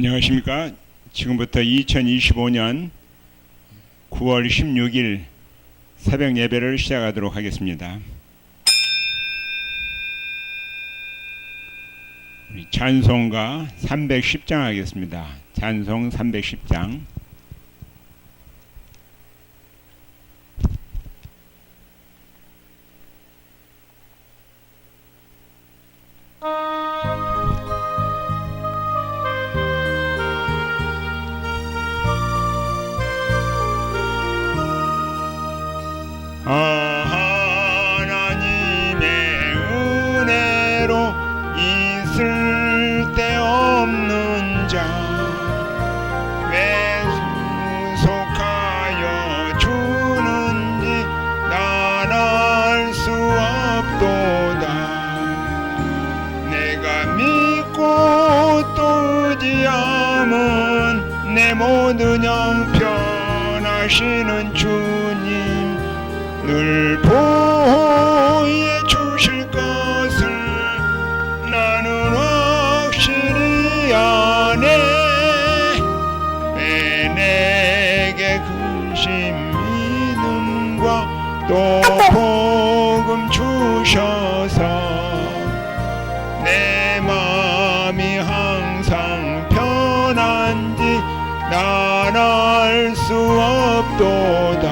안녕하십니까. 지금부터 2025년 9월 16일 새벽 예배를 시작하도록 하겠습니다. 찬송가 310장 하겠습니다. 찬송 310장. 근심 믿음과 또 복음 주셔서 내 마음이 항상 편한지 난 알 수 없도다.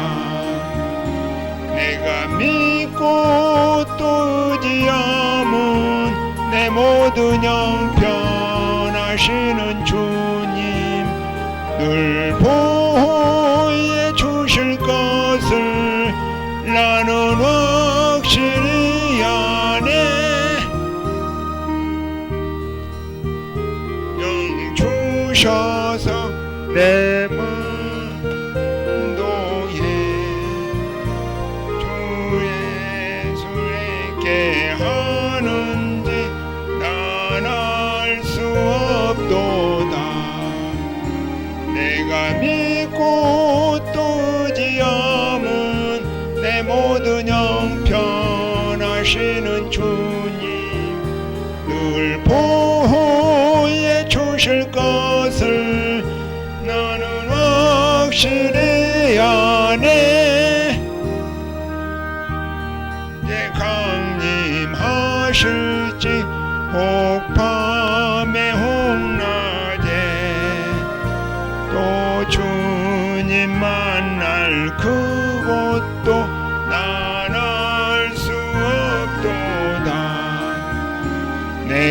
내가 믿고 또 의지함은 내 모든 형편하시는 주님 늘 내 만도에 주 예수에게 하는지 난알수 없도다. 내가 믿고 또 의지함은 내 모든 형편하시는 주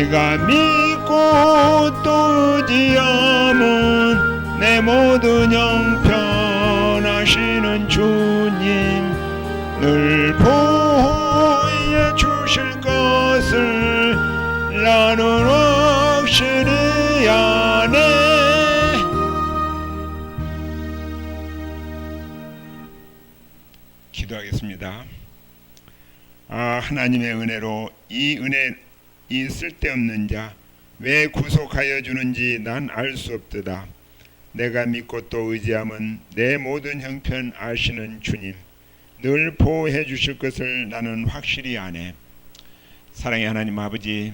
내가 믿고 또 의지함은 내 모든 형편하시는 주님 늘 보호해 주실 것을 나는 확실히 아네 기도하겠습니다. 아 하나님의 은혜로 이 은혜 이 쓸데없는 자 왜 구속하여 주는지 난 알 수 없도다. 내가 믿고 또 의지함은 내 모든 형편 아시는 주님 늘 보호해 주실 것을 나는 확실히 아네. 사랑의 하나님 아버지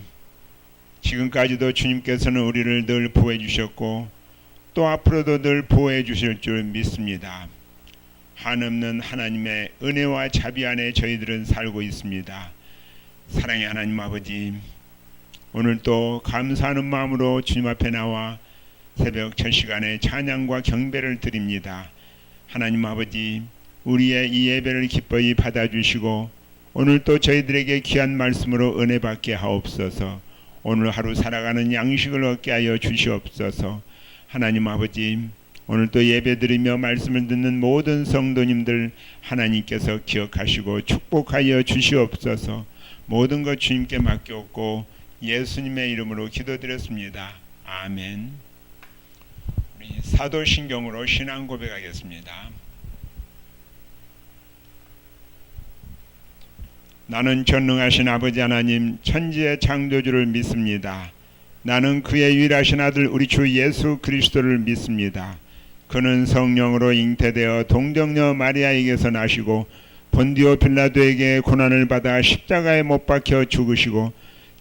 지금까지도 주님께서는 우리를 늘 보호해 주셨고 또 앞으로도 늘 보호해 주실 줄 믿습니다. 한없는 하나님의 은혜와 자비 안에 저희들은 살고 있습니다. 사랑의 하나님 아버지 오늘 또 감사하는 마음으로 주님 앞에 나와 새벽 첫 시간에 찬양과 경배를 드립니다. 하나님 아버지 우리의 이 예배를 기뻐히 받아주시고 오늘 또 저희들에게 귀한 말씀으로 은혜 받게 하옵소서. 오늘 하루 살아가는 양식을 얻게 하여 주시옵소서. 하나님 아버지 오늘 또 예배드리며 말씀을 듣는 모든 성도님들 하나님께서 기억하시고 축복하여 주시옵소서. 모든 것 주님께 맡겼고 예수님의 이름으로 기도드렸습니다. 아멘. 우리 사도신경으로 신앙 고백하겠습니다. 나는 전능하신 아버지 하나님 천지의 창조주를 믿습니다. 나는 그의 유일하신 아들 우리 주 예수 그리스도를 믿습니다. 그는 성령으로 잉태되어 동정녀 마리아에게서 나시고 본디오 빌라도에게 고난을 받아 십자가에 못 박혀 죽으시고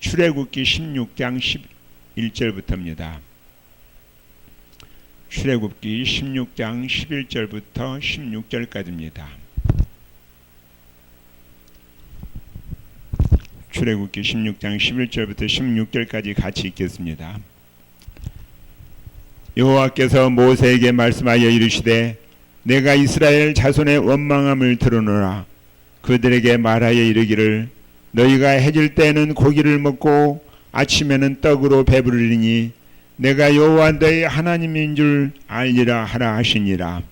출애굽기 16장 11절부터입니다. 출애굽기 16장 11절부터 16절까지입니다. 출애굽기 16장 11절부터 16절까지 같이 읽겠습니다. 여호와께서 모세에게 말씀하여 이르시되 내가 이스라엘 자손의 원망함을 들으노라 그들에게 말하여 이르기를 너희가 해질 때에는 고기를 먹고 아침에는 떡으로 배부르리니 내가 여호와 너희 하나님인 줄 알리라 하라 하시니라.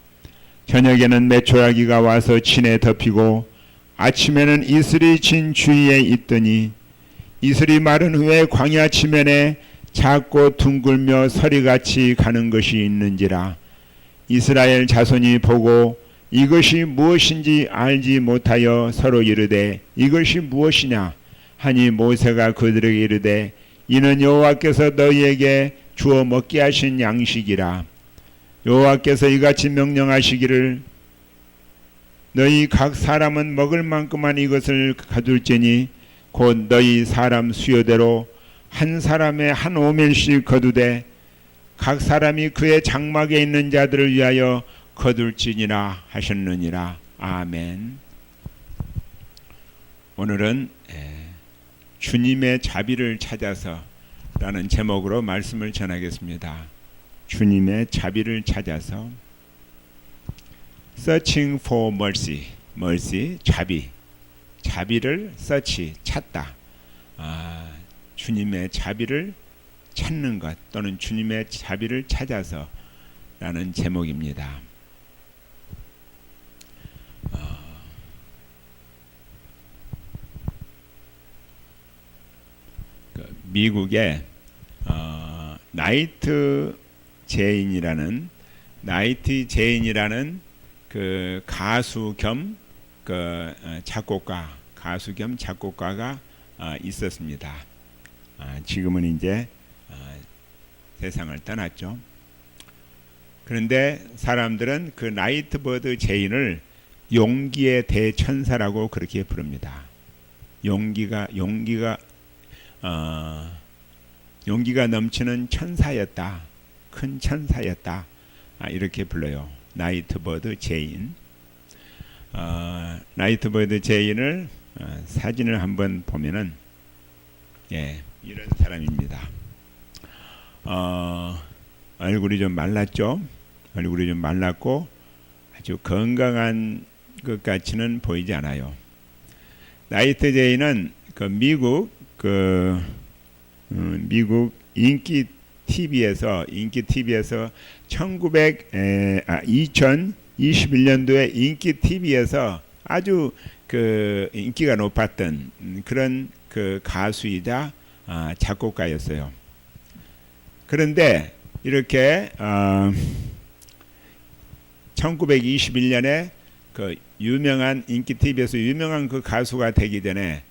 저녁에는 메초라기가 와서 진에 덮이고 아침에는 이슬이 진 주위에 있더니 이슬이 마른 후에 광야 지면에 작고 둥글며 서리같이 가는 것이 있는지라. 이스라엘 자손이 보고 이것이 무엇인지 알지 못하여 서로 이르되 이것이 무엇이냐? 하니 모세가 그들에게 이르되 이는 여호와께서 너희에게 주어 먹게 하신 양식이라. 여호와께서 이같이 명령하시기를 너희 각 사람은 먹을 만큼만 이것을 가둘지니 곧 너희 사람 수요대로 한 사람의 한 오멜씩 거두되 각 사람이 그의 장막에 있는 자들을 위하여 거둘지니라 하셨느니라 아멘. 오늘은 에, 주님의 자비를 찾아서라는 제목으로 말씀을 전하겠습니다. 주님의 자비를 찾아서 searching for mercy, mercy 자비, 자비를 search 찾다. 아, 주님의 자비를 찾는 것 또는 주님의 자비를 찾아서라는 제목입니다. 미국의 어, 나이트 제인이라는 나이트 제인이라는 그 가수 겸 그 작곡가 가수 겸 작곡가가 어, 있었습니다. 아, 지금은 이제 어, 세상을 떠났죠. 그런데 사람들은 그 나이트버드 제인을 용기의 대천사라고 그렇게 부릅니다. 용기가 용기가 어, 용기가 넘치는 천사였다. 큰 천사였다. 아, 이렇게 불러요. 나이트버드 제인. 어, 나이트버드 제인을 어, 사진을 한번 보면은 예, 이런 사람입니다. 어, 얼굴이 좀 말랐죠. 얼굴이 좀 말랐고 아주 건강한 것 같이는 보이지 않아요. 나이트 제이는 그 미국 그 음, 미국 인기 TV에서 인기 TV에서 1900 에, 아, 2021년도에 인기 TV에서 아주 그 인기가 높았던 음, 그런 그 가수이자 아, 작곡가였어요. 그런데 이렇게 어, 1921년에 그 유명한 인기 TV에서 유명한 그 가수가 되기 전에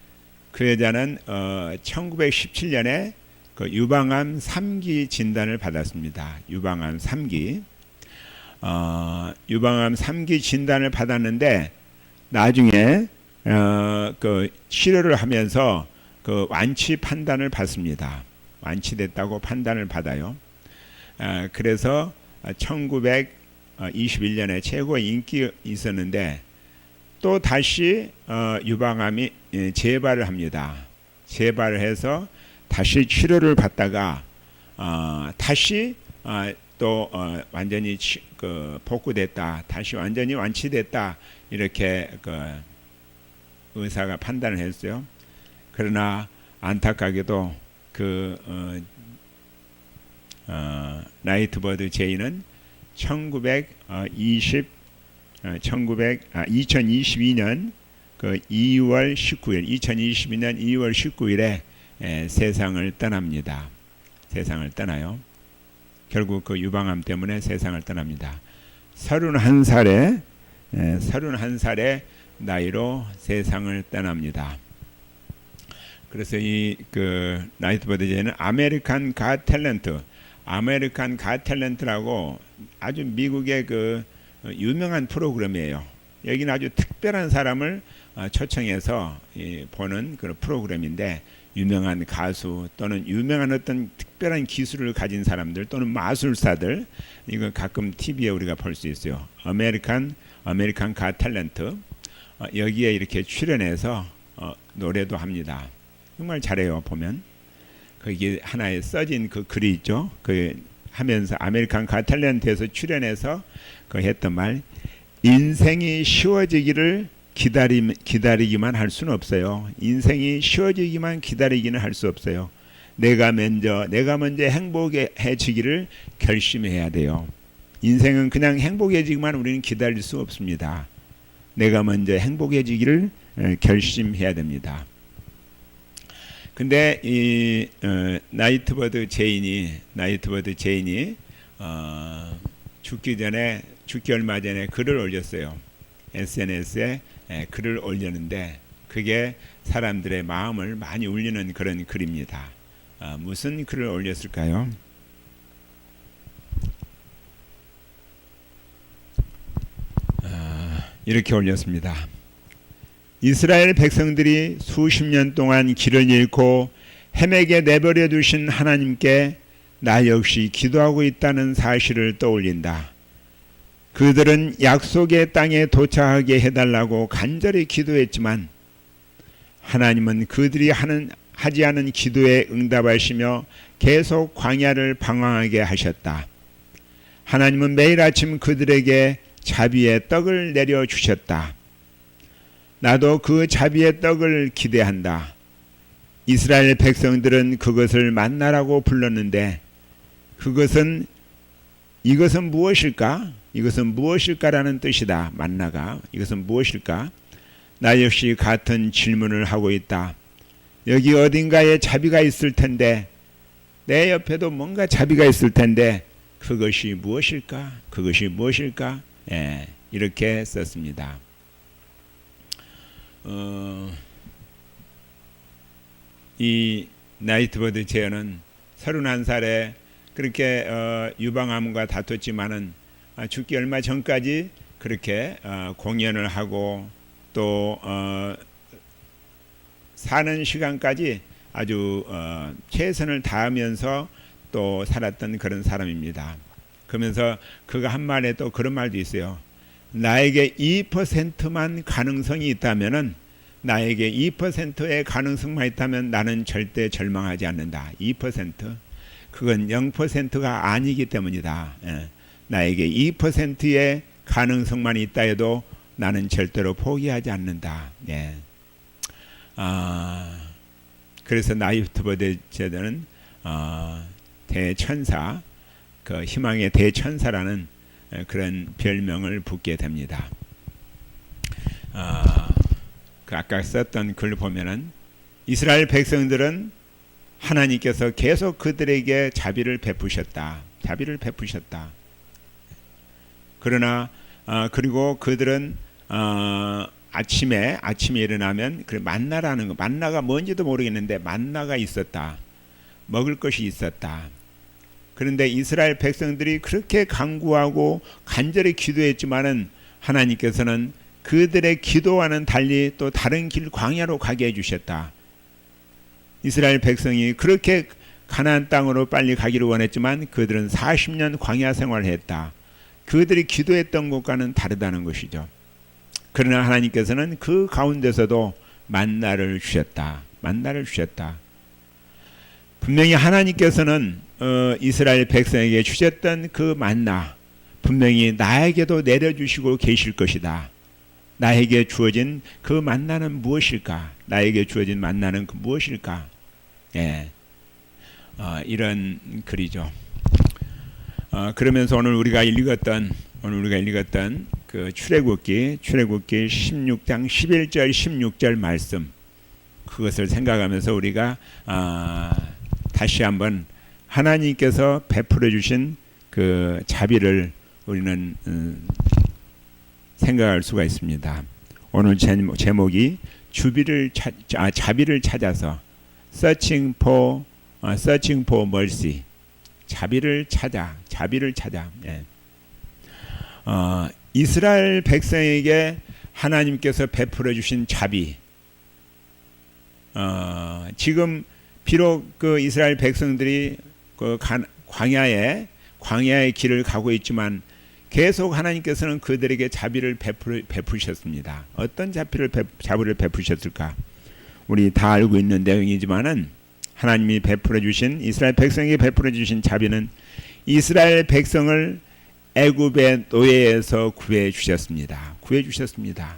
그 여자는 어, 1917년에 그 유방암 3기 진단을 받았습니다. 유방암 3기. 어, 유방암 3기 진단을 받았는데 나중에 어, 그 치료를 하면서 그 완치 판단을 받습니다. 완치됐다고 판단을 받아요. 어, 그래서 1921년에 최고 인기 있었는데 또 다시 어, 유방암이 예, 재발을 합니다. 재발을 해서 다시 치료를 받다가 어, 다시 어, 또 어, 완전히 치, 그 복구됐다, 다시 완전히 완치됐다 이렇게 그 의사가 판단을 했어요. 그러나 안타깝게도 그 나이트버드 제이는 1920 어, 1900 아, 2022년 그 2월 19일 2022년 2월 19일에 에, 세상을 떠납니다. 세상을 떠나요. 결국 그 유방암 때문에 세상을 떠납니다. 31살에 예, 31살의 나이로 세상을 떠납니다. 그래서 이 그 나이트 버드제는 아메리칸 가 탤런트, 아메리칸 가 탤런트라고 아주 미국의 그 유명한 프로그램이에요. 여기는 아주 특별한 사람을 어, 초청해서 이 보는 그런 프로그램인데 유명한 가수 또는 유명한 어떤 특별한 기술을 가진 사람들 또는 마술사들 이거 가끔 TV에 우리가 볼 수 있어요. 아메리칸 아메리칸 가 탤런트 어, 여기에 이렇게 출연해서 어, 노래도 합니다. 정말 잘해요 보면 거기 하나에 써진 그 글이 있죠. 그 하면서 아메리칸 가 탤런트에서 출연해서 그 했던 말 인생이 쉬워지기를 기다리, 기다리기만 할 수는 없어요. 인생이 쉬워지기만 기다리기는 할 수 없어요. 내가 먼저 내가 먼저 행복해지기를 결심해야 돼요. 인생은 그냥 행복해지기만 우리는 기다릴 수 없습니다. 내가 먼저 행복해지기를 에, 결심해야 됩니다. 근데 이 어, 나이트버드 제인이 나이트버드 제인이 어, 죽기 전에 죽기 얼마 전에 글을 올렸어요. SNS에 에, 글을 올렸는데 그게 사람들의 마음을 많이 울리는 그런 글입니다. 어, 무슨 글을 올렸을까요? 어, 이렇게 올렸습니다. 이스라엘 백성들이 수십 년 동안 길을 잃고 헤매게 내버려 두신 하나님께 나 역시 기도하고 있다는 사실을 떠올린다. 그들은 약속의 땅에 도착하게 해달라고 간절히 기도했지만 하나님은 그들이 하는 하지 않은 기도에 응답하시며 계속 광야를 방황하게 하셨다. 하나님은 매일 아침 그들에게 자비의 떡을 내려 주셨다. 나도 그 자비의 떡을 기대한다. 이스라엘 백성들은 그것을 만나라고 불렀는데 그것은 이것은 무엇일까? 이것은 무엇일까라는 뜻이다. 만나가 이것은 무엇일까? 나 역시 같은 질문을 하고 있다. 여기 어딘가에 자비가 있을 텐데 내 옆에도 뭔가 자비가 있을 텐데 그것이 무엇일까? 그것이 무엇일까? 예, 이렇게 썼습니다. 어, 이 나이트버드 제어는 31살에 그렇게 어, 유방암과 다퉜지만은 아, 죽기 얼마 전까지 그렇게 어, 공연을 하고 또 어, 사는 시간까지 아주 어, 최선을 다하면서 또 살았던 그런 사람입니다. 그러면서 그가 한 말에 또 그런 말도 있어요. 나에게 2%만 가능성이 있다면은 나에게 2%의 가능성만 있다면 나는 절대 절망하지 않는다. 2% 그건 0%가 아니기 때문이다. 예. 나에게 2%의 가능성만 있다 해도 나는 절대로 포기하지 않는다. 예. 아, 그래서 나이트버 제도는 어, 대천사, 그 희망의 대천사라는 그런 별명을 붙게 됩니다. 아, 그 아까 썼던 글 보면은 이스라엘 백성들은 하나님께서 계속 그들에게 자비를 베푸셨다. 자비를 베푸셨다. 그러나 어, 그리고 그들은 어, 아침에 아침에 일어나면 그 만나라는 거 만나가 뭔지도 모르겠는데 만나가 있었다. 먹을 것이 있었다. 그런데 이스라엘 백성들이 그렇게 강구하고 간절히 기도했지만은 하나님께서는 그들의 기도와는 달리 또 다른 길 광야로 가게 해주셨다. 이스라엘 백성이 그렇게 가나안 땅으로 빨리 가기를 원했지만 그들은 40년 광야 생활을 했다. 그들이 기도했던 것과는 다르다는 것이죠. 그러나 하나님께서는 그 가운데서도 만나를 주셨다. 만나를 주셨다. 분명히 하나님께서는 어, 이스라엘 백성에게 주셨던 그 만나 분명히 나에게도 내려주시고 계실 것이다. 나에게 주어진 그 만나는 무엇일까? 나에게 주어진 만나는 그 무엇일까? 예, 어, 이런 글이죠. 어, 그러면서 오늘 우리가 읽었던 오늘 우리가 읽었던 그 출애굽기 출애굽기 16장 11절 16절 말씀 그것을 생각하면서 우리가 아, 다시 한번 하나님께서 베풀어 주신 그 자비를 우리는 음, 생각할 수가 있습니다. 오늘 제목, 제목이 주비를 찾, 아, 자비를 찾아서 searching for 어, searching for mercy 자비를 찾아 자비를 찾아 예. 어, 이스라엘 백성에게 하나님께서 베풀어 주신 자비 어, 지금 비록 그 이스라엘 백성들이 그 간, 광야에 광야의 길을 가고 있지만 계속 하나님께서는 그들에게 자비를 베풀, 베푸셨습니다. 어떤 자비를 베, 자비를 베푸셨을까? 우리 다 알고 있는 내용이지만은 하나님이 베풀어 주신 이스라엘 백성에게 베풀어 주신 자비는 이스라엘 백성을 애굽의 노예에서 구해 주셨습니다. 구해 주셨습니다.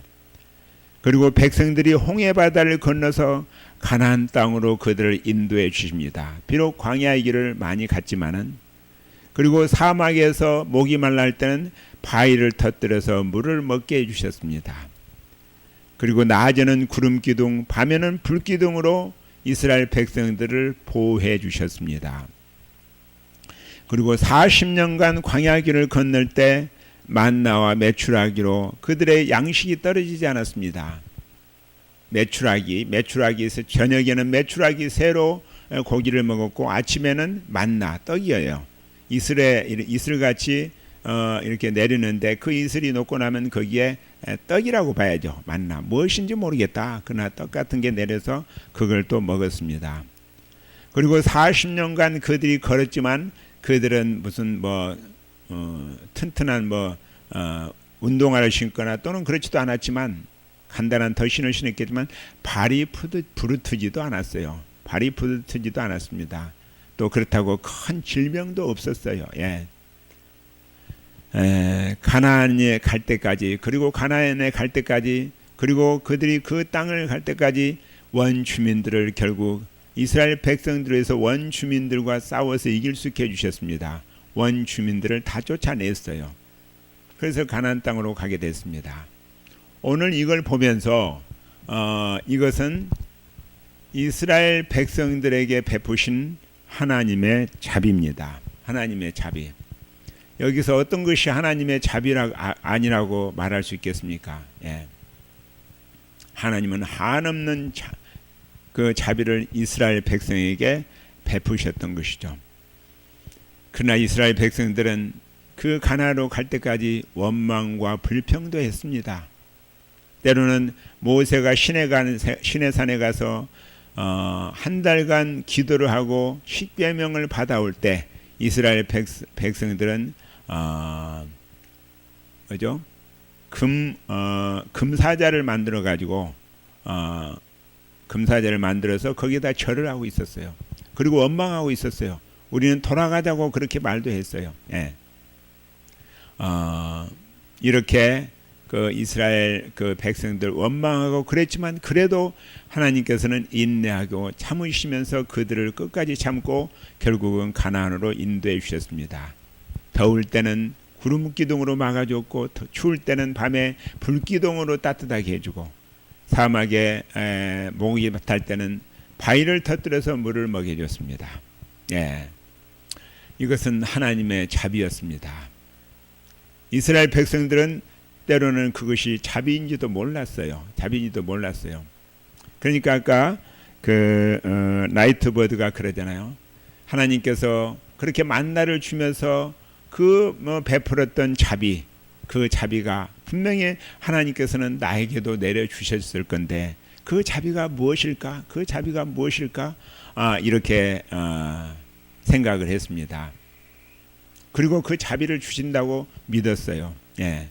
그리고 백성들이 홍해 바다를 건너서 가나안 땅으로 그들을 인도해 주십니다. 비록 광야의 길을 많이 갔지만은 그리고 사막에서 목이 말랄 때는 바위를 터뜨려서 물을 먹게 해 주셨습니다. 그리고 낮에는 구름 기둥, 밤에는 불 기둥으로 이스라엘 백성들을 보호해 주셨습니다. 그리고 40년간 광야 길을 건널 때 만나와 메추라기로 그들의 양식이 떨어지지 않았습니다. 메추라기, 메추라기에서 저녁에는 메추라기 새로 고기를 먹었고 아침에는 만나 떡이에요. 이슬에 이슬 같이 어, 이렇게 내리는데 그 이슬이 녹고 나면 거기에 떡이라고 봐야죠. 만나 무엇인지 모르겠다. 그러나 떡 같은 게 내려서 그걸 또 먹었습니다. 그리고 40년간 그들이 걸었지만 그들은 무슨 뭐 어, 튼튼한 뭐 어, 운동화를 신거나 또는 그렇지도 않았지만 간단한 덧신을 신었겠지만 발이 부르트지도 않았어요. 발이 부르트지도 않았습니다. 또 그렇다고 큰 질병도 없었어요. 예. 에, 가나안에 갈 때까지 그리고 가나안에 갈 때까지 그리고 그들이 그 땅을 갈 때까지 원 주민들을 결국 이스라엘 백성들에서 원 주민들과 싸워서 이길 수 있게 해주셨습니다. 원 주민들을 다 쫓아냈어요. 그래서 가나안 땅으로 가게 됐습니다. 오늘 이걸 보면서 어, 이것은 이스라엘 백성들에게 베푸신 하나님의 자비입니다. 하나님의 자비. 여기서 어떤 것이 하나님의 자비라 아, 아니라고 말할 수 있겠습니까? 예. 하나님은 한없는 자, 그 자비를 이스라엘 백성에게 베푸셨던 것이죠. 그러나 이스라엘 백성들은 그 가나로 갈 때까지 원망과 불평도 했습니다. 때로는 모세가 신의, 간, 신의 산에 가서 어, 한 달간 기도를 하고 십계명을 받아올 때 이스라엘 백 성, 들은 어? 금 어, 금사자를 만들어 가지고 어, 금사자를 만들어서 거기다 절을 하고 있었어요. 그리고 원망하고 있었어요. 우리는 돌아가자고 그렇게 말도 했어요. 예. 어, 이렇게 그 이스라엘 그 백성들 원망하고 그랬지만 그래도 하나님께서는 인내하고 참으시면서 그들을 끝까지 참고 결국은 가나안으로 인도해 주셨습니다. 더울 때는 구름 기둥으로 막아줬고 추울 때는 밤에 불 기둥으로 따뜻하게 해주고 사막에 에, 목이 탈 때는 바위를 터뜨려서 물을 먹여줬습니다. 예, 이것은 하나님의 자비였습니다. 이스라엘 백성들은 때로는 그것이 자비인지도 몰랐어요. 자비인지도 몰랐어요. 그러니까 아까 그 어, 나이트 버드가 그러잖아요. 하나님께서 그렇게 만나를 주면서 그 뭐 베풀었던 자비, 그 자비가 분명히 하나님께서는 나에게도 내려 주셨을 건데 그 자비가 무엇일까? 그 자비가 무엇일까? 아, 이렇게 어, 생각을 했습니다. 그리고 그 자비를 주신다고 믿었어요. 예.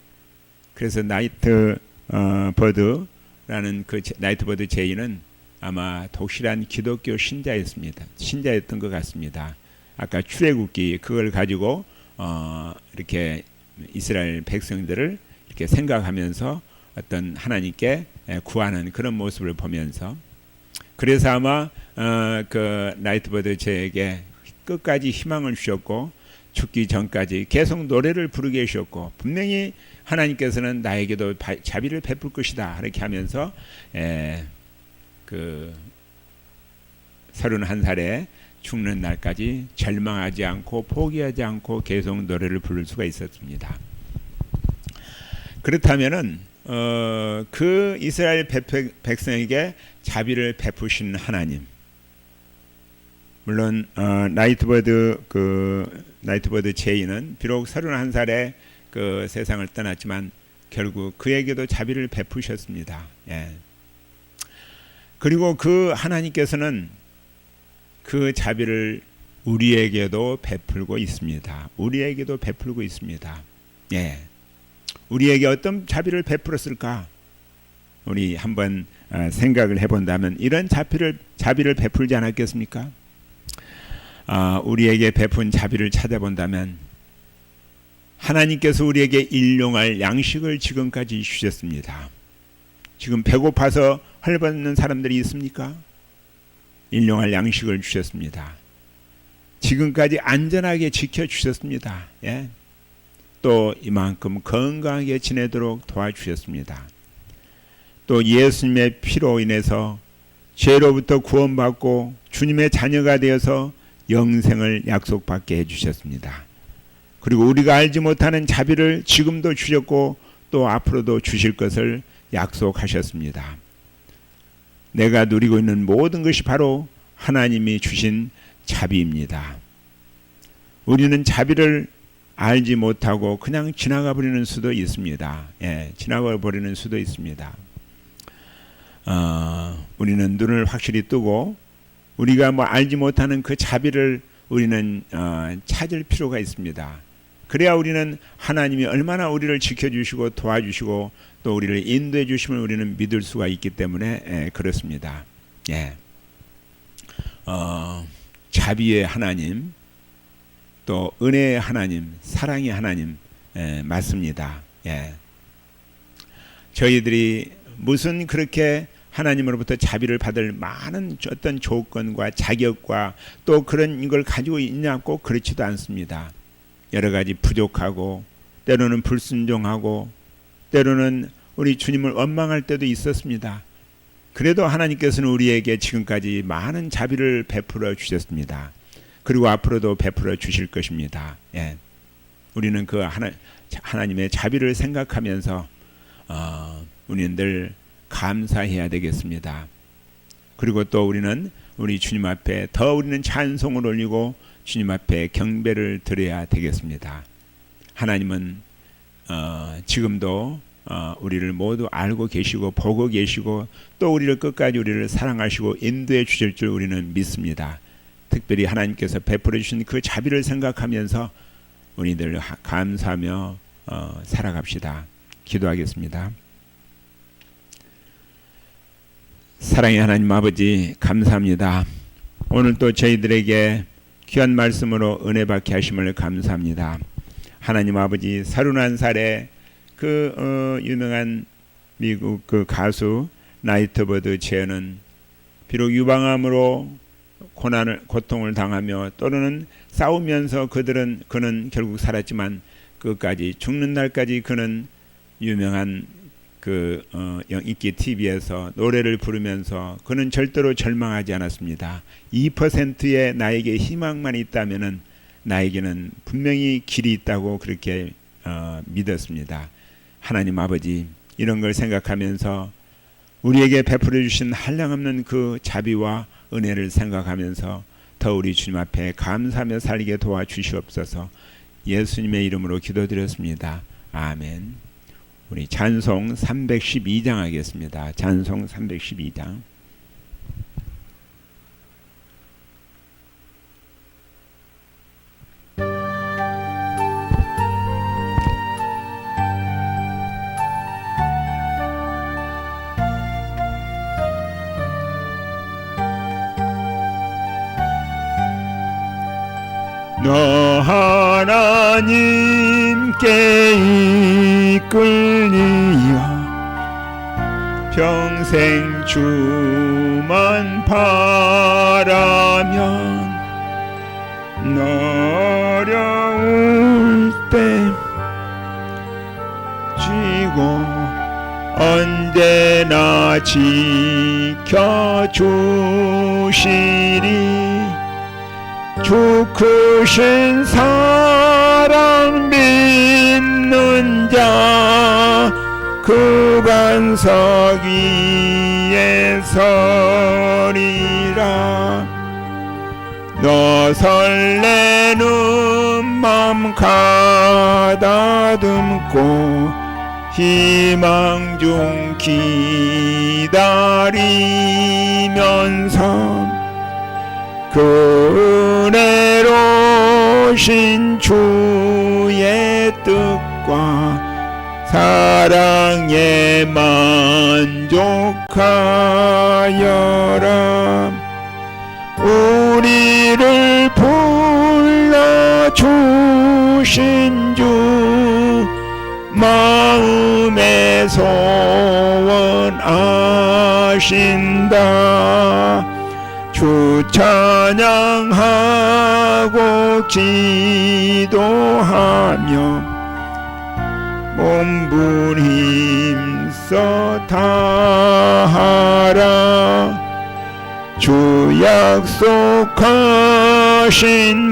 그래서 나이트 어, 버드라는 그 나이트 버드 제인은 아마 독실한 기독교 신자였습니다. 신자였던 것 같습니다. 아까 출애굽기 그걸 가지고 어, 이렇게 이스라엘 백성들을 이렇게 생각하면서 어떤 하나님께 구하는 그런 모습을 보면서 그래서 아마 어, 그 나이트버드 제에게 끝까지 희망을 주셨고 죽기 전까지 계속 노래를 부르게 하셨고 분명히 하나님께서는 나에게도 자비를 베풀 것이다 이렇게 하면서 에, 그 서른 한 살에 죽는 날까지 절망하지 않고 포기하지 않고 계속 노래를 부를 수가 있었습니다. 그렇다면은 어, 그 이스라엘 백성에게 자비를 베푸신 하나님. 물론 어, 나이트버드 그 나이트버드 제이는 비록 31살에 그 세상을 떠났지만 결국 그에게도 자비를 베푸셨습니다. 예. 그리고 그 하나님께서는 그 자비를 우리에게도 베풀고 있습니다. 우리에게도 베풀고 있습니다. 예. 우리에게 어떤 자비를 베풀었을까? 우리 한번 어, 생각을 해본다면 이런 자비를 자비를 베풀지 않았겠습니까? 아, 우리에게 베푼 자비를 찾아본다면 하나님께서 우리에게 일용할 양식을 지금까지 주셨습니다. 지금 배고파서 헐벗는 사람들이 있습니까? 일용할 양식을 주셨습니다. 지금까지 안전하게 지켜 주셨습니다. 예. 또 이만큼 건강하게 지내도록 도와주셨습니다. 또 예수님의 피로 인해서 죄로부터 구원받고 주님의 자녀가 되어서 영생을 약속받게 해주셨습니다. 그리고 우리가 알지 못하는 자비를 지금도 주셨고 또 앞으로도 주실 것을 약속하셨습니다. 내가 누리고 있는 모든 것이 바로 하나님이 주신 자비입니다. 우리는 자비를 알지 못하고 그냥 지나가 버리는 수도 있습니다. 예, 지나가 버리는 수도 있습니다. 어, 우리는 눈을 확실히 뜨고 우리가 뭐 알지 못하는 그 자비를 우리는 어, 찾을 필요가 있습니다. 그래야 우리는 하나님이 얼마나 우리를 지켜주시고 도와주시고 또 우리를 인도해 주심을 우리는 믿을 수가 있기 때문에 예, 그렇습니다. 예. 어, 자비의 하나님, 또 은혜의 하나님, 사랑의 하나님 예, 맞습니다. 예. 저희들이 무슨 그렇게 하나님으로부터 자비를 받을 많은 어떤 조건과 자격과 또 그런 걸 가지고 있냐 꼭 그렇지도 않습니다. 여러 가지 부족하고 때로는 불순종하고 때로는 우리 주님을 원망할 때도 있었습니다. 그래도 하나님께서는 우리에게 지금까지 많은 자비를 베풀어 주셨습니다. 그리고 앞으로도 베풀어 주실 것입니다. 예. 우리는 그 하나, 하나님의 자비를 생각하면서 어, 우리는 늘 감사해야 되겠습니다. 그리고 또 우리는 우리 주님 앞에 더 우리는 찬송을 올리고 주님 앞에 경배를 드려야 되겠습니다. 하나님은 어, 지금도 어, 우리를 모두 알고 계시고 보고 계시고 또 우리를 끝까지 우리를 사랑하시고 인도해 주실 줄 우리는 믿습니다. 특별히 하나님께서 베풀어 주신 그 자비를 생각하면서 우리들 하- 감사하며 어, 살아갑시다. 기도하겠습니다. 사랑의 하나님 아버지 감사합니다. 오늘 또 저희들에게 귀한 말씀으로 은혜 받게 하심을 감사합니다. 하나님 아버지 서른한 살에 그 어, 유명한 미국 그 가수 나이트버드 제어는 비록 유방암으로 고난을 고통을 당하며 또는 싸우면서 그들은 그는 결국 살았지만 끝까지 죽는 날까지 그는 유명한 그 어, 영- 인기 TV에서 노래를 부르면서 그는 절대로 절망하지 않았습니다. 2%의 나에게 희망만 있다면은 나에게는 분명히 길이 있다고 그렇게 어, 믿었습니다. 하나님 아버지 이런 걸 생각하면서 우리에게 베풀어 주신 한량없는 그 자비와 은혜를 생각하면서 더 우리 주님 앞에 감사하며 살게 도와주시옵소서. 예수님의 이름으로 기도드렸습니다. 아멘. 우리 찬송 312장 하겠습니다. 찬송 312장. 너 하나님께 이끌 평생 주만 바라면 어려울 때 쥐고 언제나 지켜주시리. 주 크신 사랑 믿는 자 그 반석 위에 서리라. 너 설레는 맘 가다듬고 희망 중 기다리면서 그 은혜로 신 주의 뜻과 사랑 에 만족하여라. 우리를 불러주신 주 마음에 소원하신다. 주 찬양하고 기도하며 몸분 힘써 다하라. 주 약속하신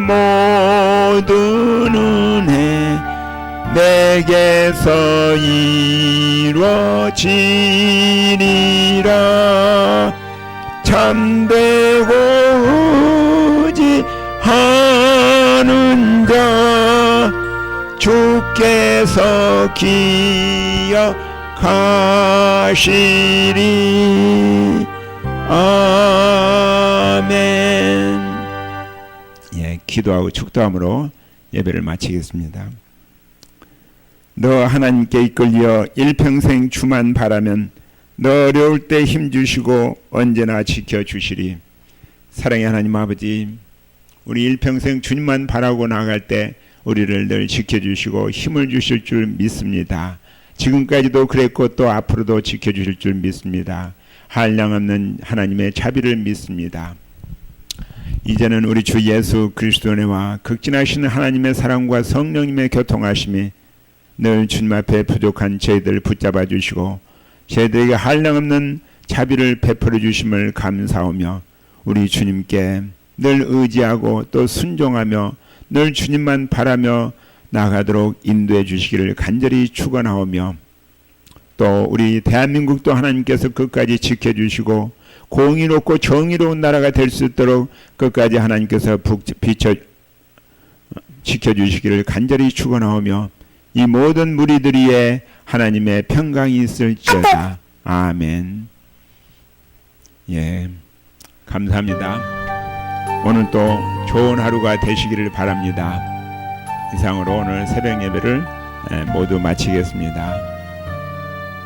모든 은혜 내게서 이루어지리라. 참되고 의지하는 자 주께서 기억 하시리 아멘 예, 기도하고 축도함으로 예배를 마치겠습니다. 너 하나님께 이끌려 일평생 주만 바라면 너 어려울 때 힘주시고 언제나 지켜주시리. 사랑의 하나님 아버지, 우리 일평생 주님만 바라고 나갈 때 우리를 늘 지켜주시고 힘을 주실 줄 믿습니다. 지금까지도 그랬고 또 앞으로도 지켜주실 줄 믿습니다. 한량없는 하나님의 자비를 믿습니다. 이제는 우리 주 예수 그리스도 은혜와 극진하신 하나님의 사랑과 성령님의 교통하심이 늘 주님 앞에 부족한 저희들 붙잡아 주시고 저희들에게 한량없는 자비를 베풀어 주심을 감사하며 우리 주님께 늘 의지하고 또 순종하며 늘 주님만 바라며 나가도록 인도해 주시기를 간절히 축원하오며 또 우리 대한민국도 하나님께서 끝까지 지켜주시고 공의롭고 정의로운 나라가 될 수 있도록 끝까지 하나님께서 북- 비춰 지켜주시기를 간절히 축원하오며 이 모든 무리들이에 하나님의 평강이 있을지어다. 아멘. 예 감사합니다. 오늘 또 좋은 하루가 되시기를 바랍니다 이상으로 오늘 새벽 예배를 예, 모두 마치겠습니다.